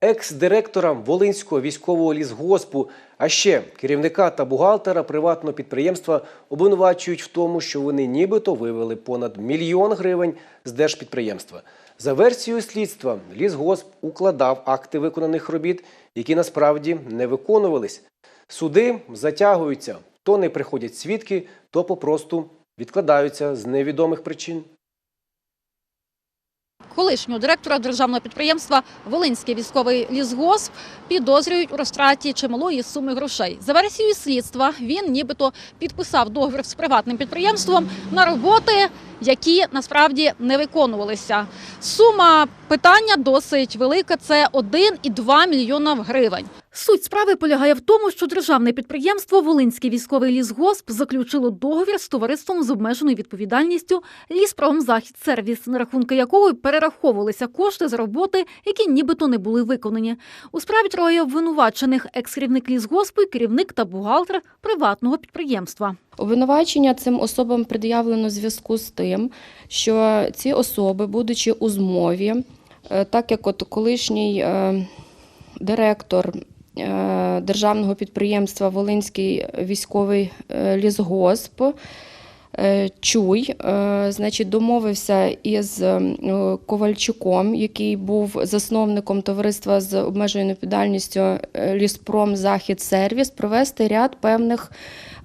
екс-директора Волинського військового лісгоспу, а ще керівника та бухгалтера приватного підприємства обвинувачують в тому, що вони нібито вивели понад мільйон гривень з держпідприємства. За версією слідства, лісгосп укладав акти виконаних робіт, які насправді не виконувались. Суди затягуються, то не приходять свідки, то попросту відкладаються з невідомих причин. Колишнього директора державного підприємства Волинський військовий лісгосп підозрюють у розтраті чималої суми грошей. За версією слідства він нібито підписав договір з приватним підприємством на роботи, які насправді не виконувалися. Сума питання досить велика. Це 1,2 мільйона гривень. Суть справи полягає в тому, що державне підприємство Волинський військовий лісгосп заключило договір з товариством з обмеженою відповідальністю «Ліспромзахідсервіс», на рахунки якого перераховувалися кошти за роботи, які нібито не були виконані. У справі троє обвинувачених екс-керівник лісгоспу і керівник та бухгалтер приватного підприємства. Обвинувачення цим особам пред'явлено зв'язку з тим, що ці особи, будучи у змові, е, так як от колишній е, директор е, державного підприємства Волинський військовий лісгосп Чуй, значить, домовився із Ковальчуком, який був засновником товариства з обмеженою відповідальністю е, Ліспром Захід Сервіс, провести ряд певних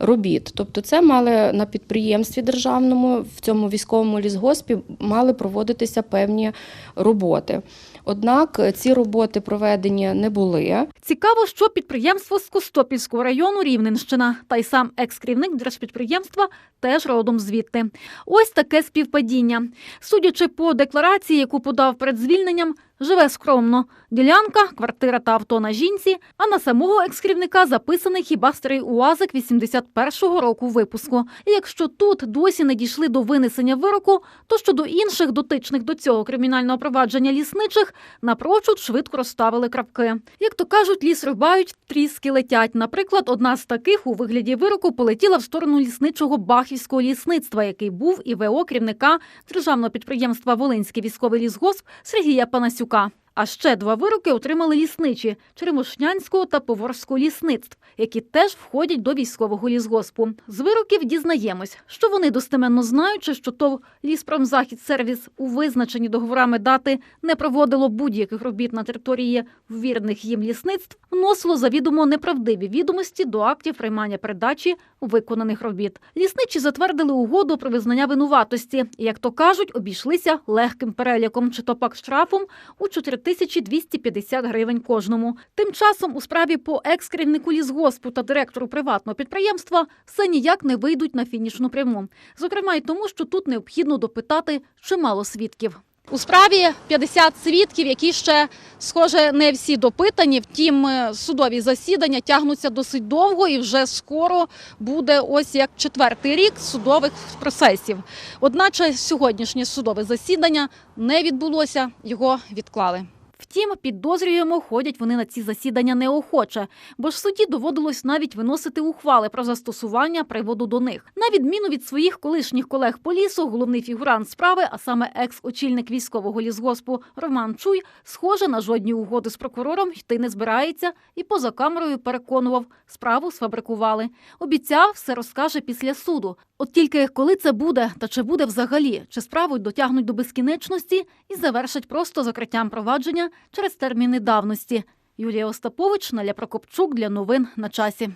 робіт. Тобто, це мали на підприємстві державному, в цьому військовому лісгоспі мали проводитися певні роботи. Однак ці роботи проведені не були. Цікаво, що підприємство з Костопільського району Рівненщина, та й сам екс-керівник держпідприємства теж родом звідти. Ось таке співпадіння. Судячи по декларації, яку подав перед звільненням, живе скромно. Ділянка, квартира та авто на жінці, а на самого екс-керівника записаний хіба старий УАЗик 81-го року випуску. І якщо тут досі не дійшли до винесення вироку, то щодо інших дотичних до цього кримінального провадження лісничих напрочуд швидко розставили крапки. Як то кажуть, ліс рубають, тріски летять. Наприклад, одна з таких у вигляді вироку полетіла в сторону лісничого Бахівського лісництва, який був і ВО керівника державного підприємства Волинський військовий лісгосп Сергія Панасюка. चुका А ще два вироки отримали лісничі Черемошнянського та Поворського лісництв, які теж входять до військового лісгоспу. З вироків дізнаємось, що вони достеменно знаючи, що ТОВ «Ліспромзахідсервіс» у визначені договорами дати не проводило будь-яких робіт на території ввірних їм лісництв, вносило завідомо неправдиві відомості до актів приймання передачі виконаних робіт. Лісничі затвердили угоду про визнання винуватості, і, як то кажуть, обійшлися легким переліком чи то пак штрафом у 4250 гривень кожному. Тим часом у справі по екс-керівнику лісгоспу та директору приватного підприємства все ніяк не вийдуть на фінішну пряму. Зокрема, й тому, що тут необхідно допитати чимало свідків. У справі 50 свідків, які ще, схоже, не всі допитані. Втім, е, судові засідання тягнуться досить довго і вже скоро буде ось як четвертий рік судових процесів. Одначе сьогоднішнє судове засідання не відбулося, його відклали. Втім, підозрюємо, ходять вони на ці засідання неохоче, бо ж суді доводилось навіть виносити ухвали про застосування приводу до них. На відміну від своїх колишніх колег по лісу, головний фігурант справи, а саме екс-очільник військового лісгоспу Роман Чуй, схоже на жодні угоди з прокурором йти не збирається і поза камерою переконував, справу сфабрикували. Обіцяв, все розкаже після суду. От тільки коли це буде, та чи буде взагалі, чи справу дотягнуть до безкінечності і завершать просто закриттям провадження через терміни давності. Юлія Остапович, Наля Прокопчук для новин на часі.